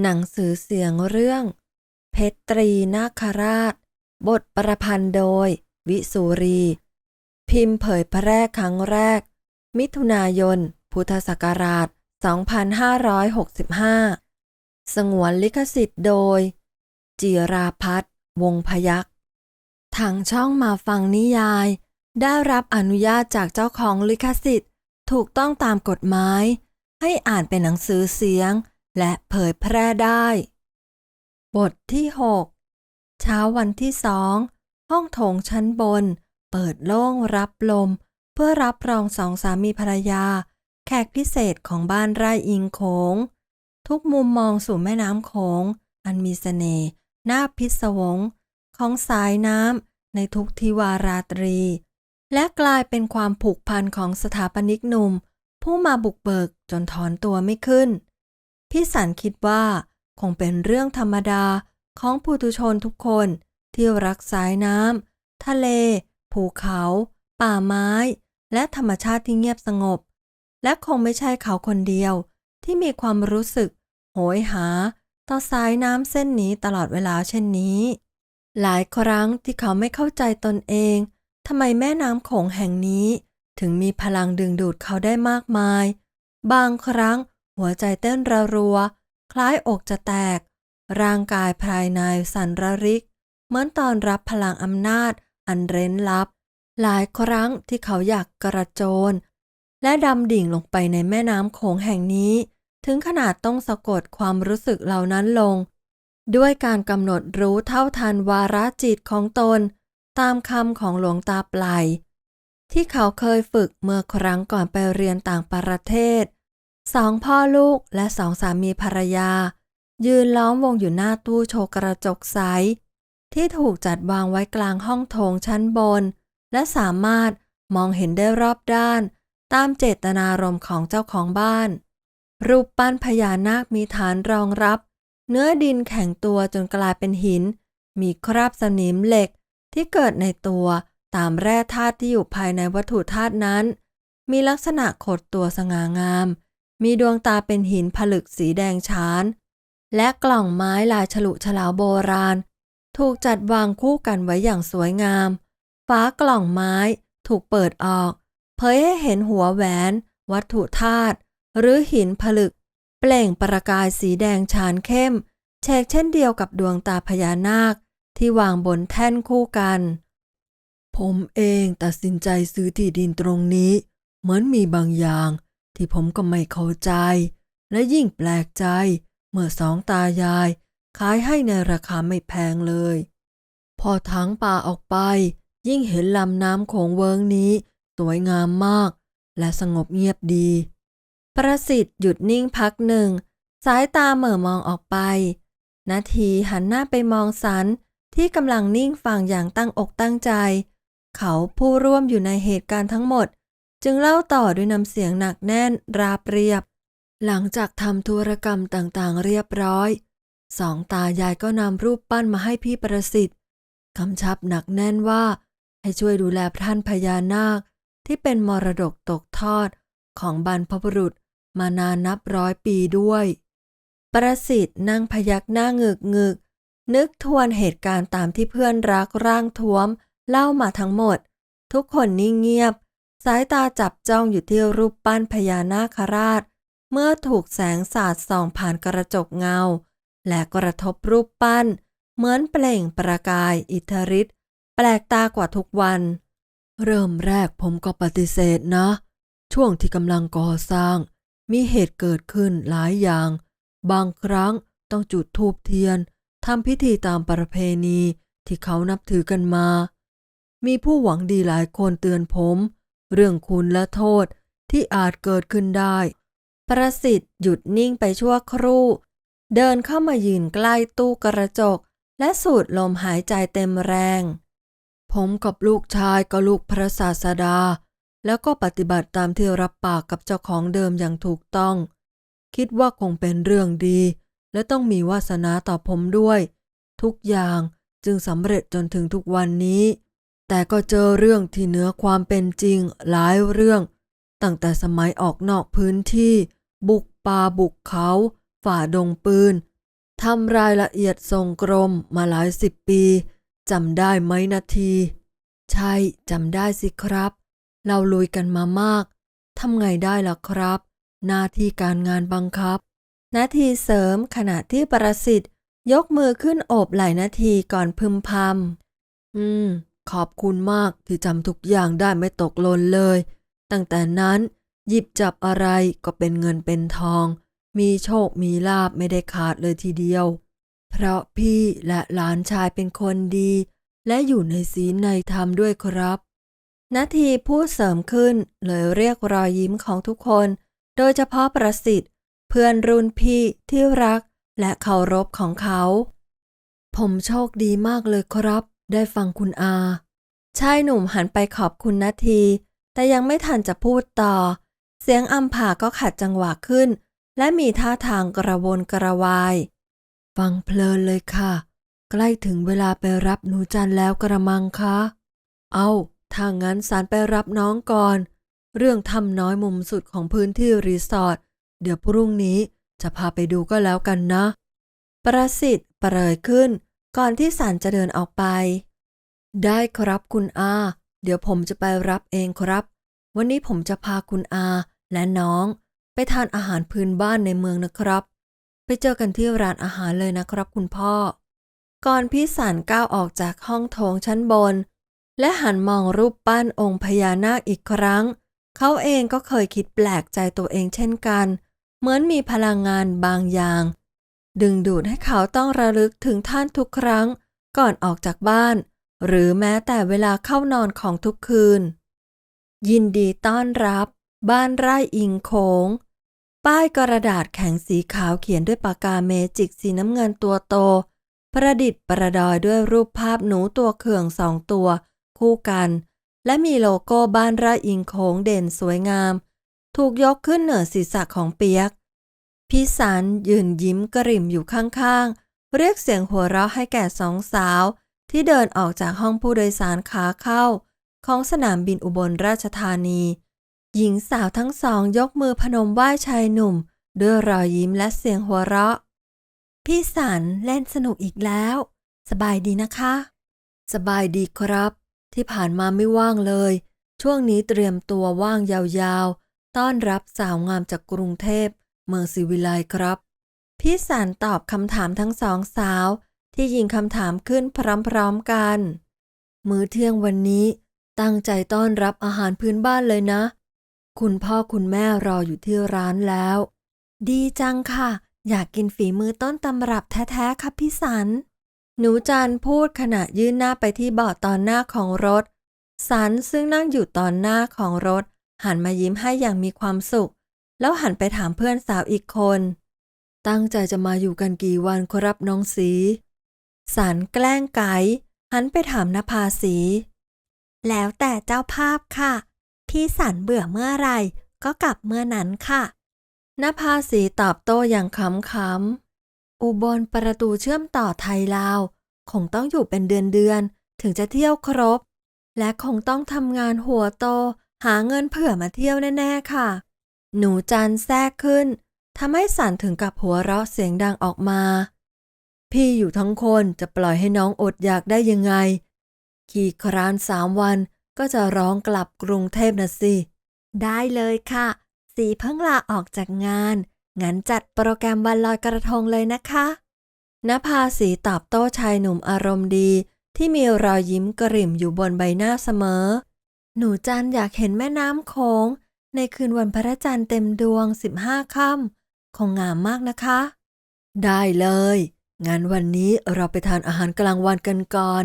หนังสือเสียงเรื่อง เพชรตรีนาคราช บทประพันธ์โดย วิสุรี พิมพ์เผยแพร่ครั้งแรก มิถุนายน พุทธศักราช 2565 สงวนลิขสิทธิ์โดย จิราพัฒน์วงพยักทางช่องมาฟังนิยาย ได้รับอนุญาตจากเจ้าของลิขสิทธิ์ ถูกต้องตามกฎหมาย ให้อ่านเป็นหนังสือเสียง และเผยแพร่ได้ บทที่ 6 เช้าวันที่สอง ห้องโถงชั้นบน เปิดโล่งรับลม เพื่อรับรองสองสามีภรรยา แขกพิเศษของบ้านไร่อิงโขง ทุกมุมมองสู่แม่น้ำโขง อันมีเสน่ห์น่าพิศวง ของสายน้ำในทุกทิวาราตรี และกลายเป็นความผูกพันของสถาปนิกหนุ่ม ผู้มาบุกเบิกจนถอนตัวไม่ขึ้น พี่สันคิดว่าคงเป็นเรื่องธรรมดาของผู้ทุชนทุกคนที่รักสายน้ำทะเล ภูเขา ป่าไม้ และธรรมชาติที่เงียบสงบ และคงไม่ใช่เขาคนเดียวที่มีความรู้สึก โหยหา ต่อสายน้ำเส้นนี้ตลอดเวลาเช่นนี้ หลายครั้งที่เขาไม่เข้าใจตนเองทำไมแม่น้ำโขงแห่งนี้ ถึงมีพลังดึงดูดเขาได้มากมาย บางครั้ง หัวใจเต้นระรัว คล้ายอกจะแตก ร่างกายภายในสั่นระริก เหมือนตอนรับพลังอำนาจอันเร้นลับ หลายครั้งที่เขาอยากกระโจน และดำดิ่งลงไปในแม่น้ำโขงแห่งนี้ ถึงขนาดต้องสะกดความรู้สึกเหล่านั้นลง ด้วยการกำหนดรู้เท่าทันวาระจิตของตน ตามคำของหลวงตาปลายที่เขาเคยฝึกเมื่อครั้งก่อนไปเรียนต่างประเทศ สองพ่อลูกและสองสามีภรรยา ยืนล้อมวงอยู่หน้าตู้โชว์กระจกใส ที่ถูกจัดวางไว้กลางห้องโถงชั้นบน และสามารถมองเห็นได้รอบด้าน ตามเจตนารมณ์ของเจ้าของบ้าน รูปปั้นพญานาคมีฐานรองรับ เนื้อดินแข็งตัวจนกลายเป็นหิน มีคราบสนิมเหล็กที่เกิดในตัวตามแร่ธาตุที่อยู่ภายในวัตถุธาตุนั้น มีลักษณะขดตัวสง่างาม มีดวงตาเป็นหินผลึกสีแดงฉาน และกล่องไม้ลายฉลุฉลาวโบราณ ถูกจัดวางคู่กันไว้อย่างสวยงามฝากล่องไม้ถูกเปิดออก เผยให้เห็นหัวแหวน วัตถุธาตุหรือหินผลึก เปล่งประกายสีแดงฉานเข้มแฉกเช่นเดียวกับดวงตาพญานาคที่วางบนแท่นคู่กัน ผมเองตัดสินใจซื้อที่ดินตรงนี้ เหมือนมีบางอย่าง ที่ผมก็ไม่เข้าใจ และยิ่งแปลกใจ เมื่อสองตายาย ขายให้ในราคาไม่แพงเลย พอทั้งป่าออกไป ยิ่งเห็นลำน้ำโขงเวิงนี้ สวยงามมาก และสงบเงียบดี ประสิทธิ์หยุดนิ่งพักหนึ่ง สายตาเหม่อมองออกไป นาทีหันหน้าไปมองสันที่กำลังนิ่งฟังอย่างตั้งอกตั้งใจ เขาผู้ร่วมอยู่ในเหตุการณ์ทั้งหมด จึงเล่าต่อด้วยน้ำเสียงหนักแน่นราบเรียบ หลังจากทำธุรกรรมต่างๆ เรียบร้อย สองตายายก็นำรูปปั้นมาให้พี่ประสิทธิ์คำชับหนักแน่นว่า ให้ช่วยดูแลท่านพญานาค ที่เป็นมรดกตกทอดของบรรพบุรุษมานานนับร้อยปีด้วย ประสิทธิ์นั่งพยักหน้าเงึกเงึกนึกทวนเหตุการณ์ตามที่เพื่อนรักร่างท้วม เล่ามาทั้งหมด ทุกคนนิ่งเงียบ สายตาจับจ้องอยู่ที่รูปปั้นพญานาคราช เมื่อถูกแสงสาดส่องผ่านกระจกเงา และกระทบรูปปั้น เหมือนเปล่งประกายอิทธิฤทธิ์แปลกตากว่าทุกวัน เริ่มแรกผมก็ปฏิเสธนะ ช่วงที่กำลังก่อสร้าง มีเหตุเกิดขึ้นหลายอย่าง บางครั้งต้องจุดธูปเทียนทำพิธีตามประเพณีที่เขานับถือกันมา มีผู้หวังดีหลายคนเตือนผม เรื่องคุณและโทษที่อาจเกิดขึ้นได้ ประสิทธิ์หยุดนิ่งไปชั่วครู่ เดินเข้ามายืนใกล้ตู้กระจก และสูดลมหายใจเต็มแรง ผมกับลูกชายก็ลูกพระศาสดา แล้วก็ปฏิบัติตามที่รับปากกับเจ้าของเดิมอย่างถูกต้อง คิดว่าคงเป็นเรื่องดี และต้องมีวาสนาต่อผมด้วย ทุกอย่างจึงสำเร็จจนถึงทุกวันนี้ แต่ก็เจอเรื่องที่เหนือความเป็นจริงหลายเรื่อง ตั้งแต่สมัยออกนอกพื้นที่ บุกป่าบุกเขา ฝ่าดงปืนทำรายละเอียดทรงกรมมาหลายสิบปีจำได้ไหมนาที ใช่จำได้สิครับ เราลุยกันมามากทำไงได้ล่ะครับ หน้าที่การงานบังคับ นาทีเสริมขณะที่ประสิทธิ์ ยกมือขึ้นโอบไหล่นาทีก่อนพึมพำอืม ขอบคุณมากที่จำทุกอย่างได้ไม่ตกหล่นเลย ตั้งแต่นั้นหยิบจับอะไรก็เป็นเงินเป็นทอง มีโชคมีลาบไม่ได้ขาดเลยทีเดียว เพราะพี่และหลานชายเป็นคนดี และอยู่ในศีลในธรรมด้วยครับนาทีพูดเสริมขึ้นเลยเรียกรอยยิ้มของทุกคน โดยเฉพาะประสิทธิ์ เพื่อนรุ่นพี่ที่รักและเคารพของเขา ผมโชคดีมากเลยครับ ได้ฟังคุณอา ชายหนุ่มหันไปขอบคุณนาที แต่ยังไม่ทันจะพูดต่อ เสียงอัมพาก็ขัดจังหวะขึ้น และมีท่าทางกระวนกระวาย ฟังเพลินเลยค่ะ ใกล้ถึงเวลาไปรับหนูจันแล้วกระมังคะ เอาถ้างั้นสารไปรับน้องก่อน เรื่องทำน้อยมุมสุดของพื้นที่รีสอร์ทเดี๋ยวพรุ่งนี้จะพาไปดูก็แล้วกันนะ ประสิทธิ์เปรยขึ้น ก่อนที่สันจะเดินออกไป ได้ครับคุณอา เดี๋ยวผมจะไปรับเองครับ วันนี้ผมจะพาคุณอาและน้อง ไปทานอาหารพื้นบ้านในเมืองนะครับ ไปเจอกันที่ร้านอาหารเลยนะครับคุณพ่อ ก่อนพี่สันก้าวออกจากห้องโถงชั้นบน และหันมองรูปปั้นองค์พญานาคอีกครั้ง เขาเองก็เคยคิดแปลกใจตัวเองเช่นกัน เหมือนมีพลังงานบางอย่าง ดึงดูดให้เขาต้องระลึกถึงท่านทุกครั้งก่อนออกจากบ้าน หรือแม้แต่เวลาเข้านอนของทุกคืน ยินดีต้อนรับ บ้านไร่อิงโขงป้ายกระดาษแข็งสีขาวเขียนด้วยปากกาเมจิกสีน้ำเงินตัวโต ประดิษฐ์ประดอยด้วยรูปภาพหนูตัวเขื่องสองตัว คู่กัน และมีโลโก้บ้านไร่อิงโขงเด่นสวยงาม ถูกยกขึ้นเหนือศีรษะของเปียก พี่สันยืนยิ้มกระหริ่มอยู่ข้างๆ เรียกเสียงหัวเราะให้แก่สองสาว ที่เดินออกจากห้องผู้โดยสารขาเข้า ของสนามบินอุบลราชธานี หญิงสาวทั้งสองยกมือพนมไหว้ชายหนุ่ม ด้วยรอยยิ้มและเสียงหัวเราะ พี่สันเล่นสนุกอีกแล้ว สบายดีนะคะ สบายดีครับ ที่ผ่านมาไม่ว่างเลย ช่วงนี้เตรียมตัวว่างยาวๆ ต้อนรับสาวงามจากกรุงเทพ เมืองศิวิไลครับ พี่สันตอบคำถามทั้งสองสาว ที่ยิงคำถามขึ้นพร้อมๆกัน มื้อเที่ยงวันนี้ ตั้งใจต้อนรับอาหารพื้นบ้านเลยนะ คุณพ่อคุณแม่รออยู่ที่ร้านแล้ว ดีจังค่ะ อยากกินฝีมือต้นตำรับแท้ๆค่ะพี่สัน หนูจันพูดขณะยื่นหน้าไปที่เบาะตอนหน้าของรถสันซึ่งนั่งอยู่ตอนหน้าของรถ หันมายิ้มให้อย่างมีความสุข แล้วหันไปถามเพื่อนสาวอีกคน ตั้งใจจะมาอยู่กันกี่วันครับน้องสีสันแกล้งไก่หันไปถามนภาสี แล้วแต่เจ้าภาพค่ะ พี่สันเบื่อเมื่อไรก็กลับเมื่อนั้นค่ะนภาสีตอบโต้อย่างขำๆ อุบลประตูเชื่อมต่อไทยลาว คงต้องอยู่เป็นเดือนๆ ถึงจะเที่ยวครบ และคงต้องทำงานหัวโต หาเงินเผื่อมาเที่ยวแน่ๆ ค่ะ หนูจันแทรกขึ้นทำให้สันถึงกับหัวเราะเสียงดังออกมา พี่อยู่ทั้งคนจะปล่อยให้น้องอดอยากได้ยังไง ขี่ครานสามวันก็จะร้องกลับกรุงเทพนะสิ ได้เลยค่ะ สีเพิ่งลาออกจากงาน งั้นจัดโปรแกรมวันลอยกระทงเลยนะคะนภาสีตอบโต้ชายหนุ่มอารมณ์ดี ที่มีรอยยิ้มกริ่มอยู่บนใบหน้าเสมอ หนูจันอยากเห็นแม่น้ำโขง ในคืนวันพระจันทร์เต็มดวง15ค่ำคงงามมากนะคะ ได้เลย งั้นวันนี้เราไปทานอาหารกลางวันกันก่อน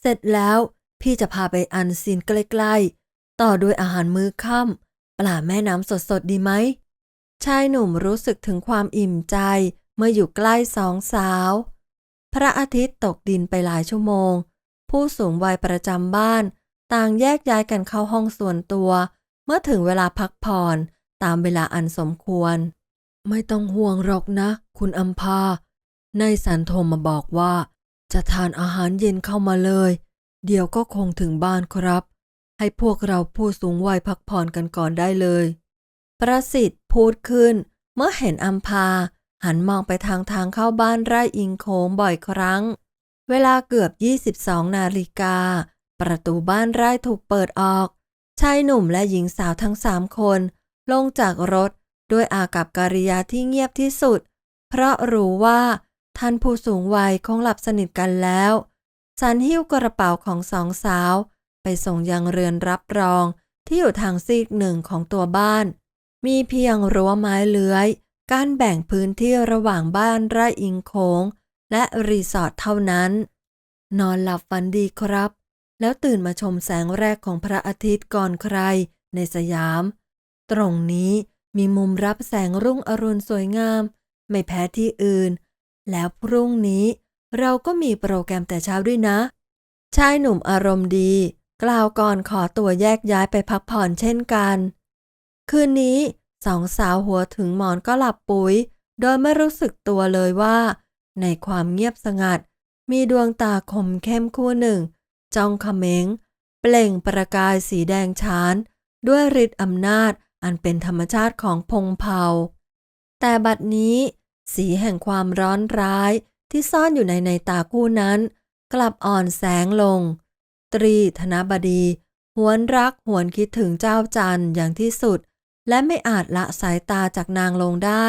เสร็จแล้วพี่จะพาไปอันซีนใกล้ๆ ต่อด้วยอาหารมื้อค่ำปลาแม่น้ำสดๆดีไหม ชายหนุ่มรู้สึกถึงความอิ่มใจเมื่ออยู่ใกล้สองสาว พระอาทิตย์ตกดินไปหลายชั่วโมง ผู้สูงวัยประจำบ้าน ต่างแยกย้ายกันเข้าห้องส่วนตัว เมื่อถึงเวลาพักผ่อนตามเวลาอันสมควร ไม่ต้องห่วงหรอกนะ คุณอัมพานายสันโทรมาบอกว่า จะทานอาหารเย็นเข้ามาเลย เดี๋ยวก็คงถึงบ้านครับ ให้พวกเราผู้สูงวัยพักผ่อนกันก่อนได้เลย ประสิทธิ์พูดขึ้น เมื่อเห็นอัมพา หันมองไปทางทางเข้าบ้านไร่อิงโขงบ่อยครั้ง เวลาเกือบ 22 นาฬิกา ประตูบ้านไร่ถูกเปิดออก ชายหนุ่มและหญิงสาวทั้งสามคน ลงจากรถด้วยอากับกิริยาที่เงียบที่สุด เพราะรู้ว่า ท่านผู้สูงวัยคงหลับสนิทกันแล้วสันหิ้วกระเป๋าของสองสาว ไปส่งยังเรือนรับรองที่อยู่ทางซีกหนึ่งของตัวบ้าน มีเพียงรั้วไม้เลื้อยการแบ่งพื้นที่ระหว่างบ้านไร่อิงโขงและรีสอร์ทเท่านั้น นอนหลับฝันดีครับ แล้วตื่นมาชมแสงแรกของพระอาทิตย์ก่อนใครในสยาม ตรงนี้มีมุมรับแสงรุ่งอรุณสวยงาม ไม่แพ้ที่อื่น แล้วพรุ่งนี้เราก็มีโปรแกรมแต่เช้าด้วยนะ ชายหนุ่มอารมณ์ดี กล่าวก่อนขอตัวแยกย้ายไปพักผ่อนเช่นกัน คืนนี้สองสาวหัวถึงหมอนก็หลับปุ๋ย โดยไม่รู้สึกตัวเลยว่า ในความเงียบสงัด มีดวงตาคมเข้มคู่หนึ่ง จ้องเขม็ง เปล่งประกายสีแดงฉาน ด้วยฤทธิ์อำนาจอันเป็นธรรมชาติของพงเผา แต่บัดนี้ สีแห่งความร้อนร้ายที่ซ่อนอยู่ในในตาคู่นั้น กลับอ่อนแสงลง ตรีธนบดี หวนรักหวนคิดถึงเจ้าจันอย่างที่สุด และไม่อาจละสายตาจากนางลงได้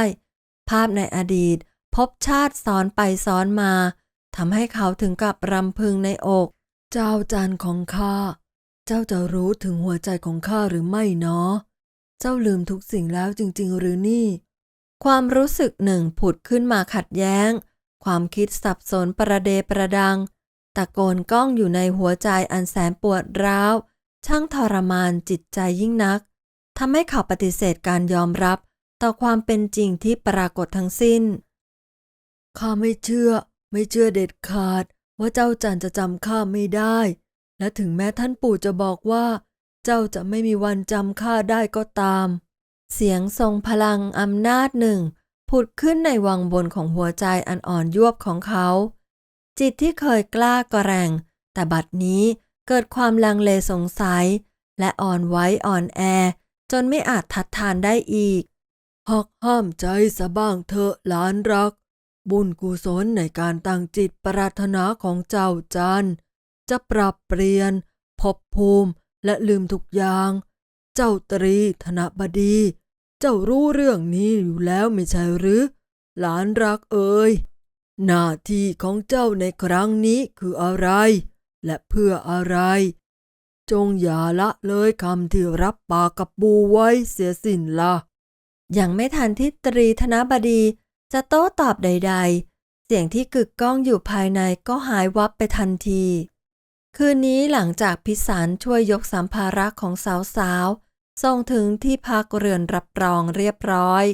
ภาพในอดีตพบชาติซ้อนไปซ้อนมาทำให้เขาถึงกับรำพึงในอก เจ้าจันของข้า เจ้าจะรู้ถึงหัวใจของข้าหรือไม่เนาะ เจ้าลืมทุกสิ่งแล้วจริง ๆ หรือนี่ ความรู้สึกหนึ่งผุดขึ้นมาขัดแย้ง ความคิดสับสนประเดประดัง ตะโกนก้องอยู่ในหัวใจอันแสนปวดร้าว ช่างทรมานจิตใจยิ่งนัก ทำให้เขาปฏิเสธการยอมรับ ต่อความเป็นจริงที่ปรากฏทั้งสิ้น ข้าไม่เชื่อ ไม่เชื่อเด็ดขาด ว่าเจ้าจันจะจำข้าไม่ได้ และถึงแม้ท่านปู่จะบอกว่า เจ้าจะไม่มีวันจำข้าได้ก็ตาม เสียงทรงพลังอำนาจหนึ่ง ผุดขึ้นในวังบนของหัวใจอันอ่อนยวบของเขา จิตที่เคยกล้ากระแรง แต่บัดนี้เกิดความลังเลสงสัย และอ่อนไหวอ่อนแอ จนไม่อาจทัดทานได้อีกหักห้ามใจสะบ้างเถอะหลานรัก บุญกุศลในการตั้งจิตปรารถนาของเจ้าจันจะปรับเปลี่ยนภพภูมิและลืมทุกอย่าง เจ้าตรีธนบดี เจ้ารู้เรื่องนี้อยู่แล้วไม่ใช่หรือ หลานรักเอ่ยหน้าที่ของเจ้าในครั้งนี้คืออะไร และเพื่ออะไร จงอย่าละเลยคำที่รับปากกับบูไว้เสียสิ้นละยังไม่ทันที่ตรีธนบดี จะโต้ตอบใด ๆ เสียงที่กึกก้องอยู่ภายในก็หายวับไปทันที คืนนี้หลังจากพิสารช่วยยกสัมภาระของสาวๆ ส่งถึงที่พักเรือนรับรองเรียบร้อย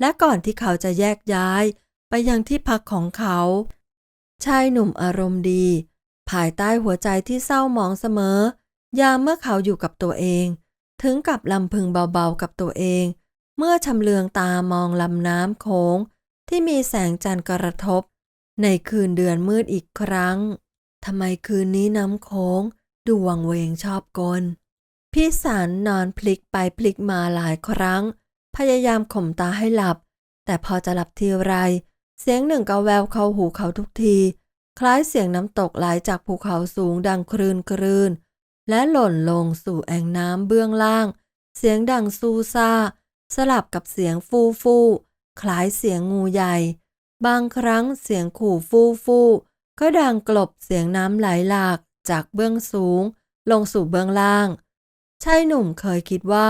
และก่อนที่เขาจะแยกย้ายไปยังที่พักของเขา ชายหนุ่มอารมณ์ดี ภายใต้หัวใจที่เศร้าหมองเสมอ ยามเมื่อเขาอยู่กับตัวเอง ถึงกับลำพึงเบาๆกับตัวเอง เมื่อชำเลืองตามองลำน้ำโขง ที่มีแสงจันทร์กระทบ ในคืนเดือนมืดอีกครั้งทำไมคืนนี้น้ำโขงดูวังเวงชอบกล พี่สันนอนพลิกไปพลิกมาหลายครั้ง พยายามข่มตาให้หลับ แต่พอจะหลับทีไร เสียงหนึ่งก็แววเข้าหูเขาทุกที คล้ายเสียงน้ำตกไหลจากภูเขาสูงดังครืนครืนและหล่นลงสู่แอ่งน้ำเบื้องล่าง เสียงดังซูซ่า สลับกับเสียงฟูฟู คล้ายเสียงงูใหญ่ บางครั้งเสียงขู่ฟู่ฟู่ก็ดังกลบเสียงน้ำไหลหลากจากเบื้องสูง ลงสู่เบื้องล่าง ชายหนุ่มเคยคิดว่า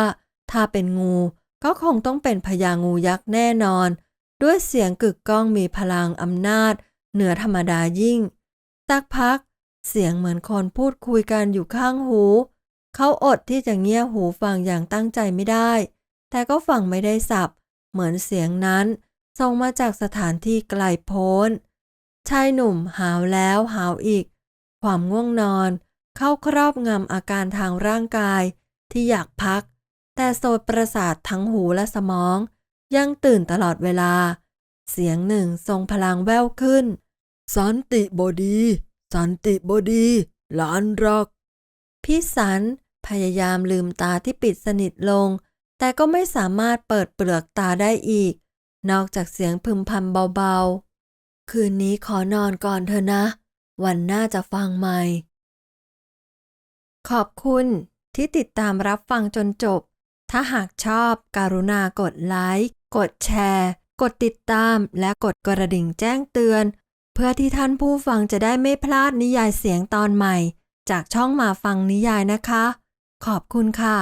ถ้าเป็นงูก็คงต้องเป็นพญางูยักษ์แน่นอน ด้วยเสียงกึกก้องมีพลังอำนาจ เหนือธรรมดายิ่ง สักพัก เสียงเหมือนคนพูดคุยกันอยู่ข้างหู เขาอดที่จะเงี่ยหูฟังอย่างตั้งใจไม่ได้ แต่ก็ฟังไม่ได้สับ เหมือนเสียงนั้นส่งมาจากสถานที่ไกลโพ้น ชายหนุ่มหาวแล้วหาวอีก ความง่วงนอน เข้าครอบงำอาการทางร่างกายที่อยากพัก แต่โสดประสาททั้งหูและสมอง ยังตื่นตลอดเวลา เสียงหนึ่งทรงพลังแว่วขึ้น สันติบดี สันติบดี หลานรัก พี่สันพยายามลืมตาที่ปิดสนิทลง แต่ก็ไม่สามารถเปิดเปลือกตาได้อีก นอกจากเสียงพึมพำเบาๆ คืนนี้ขอนอนก่อนเถอะนะ วันหน้าจะฟังใหม่ ขอบคุณที่ติดตามรับฟังจนจบ ถ้าหากชอบการุณากดไลค์ กดแชร์ กดติดตามและกดกระดิ่งแจ้งเตือน เพื่อที่ท่านผู้ฟังจะได้ไม่พลาดนิยายเสียงตอนใหม่ จากช่องมาฟังนิยายนะคะ ขอบคุณค่ะ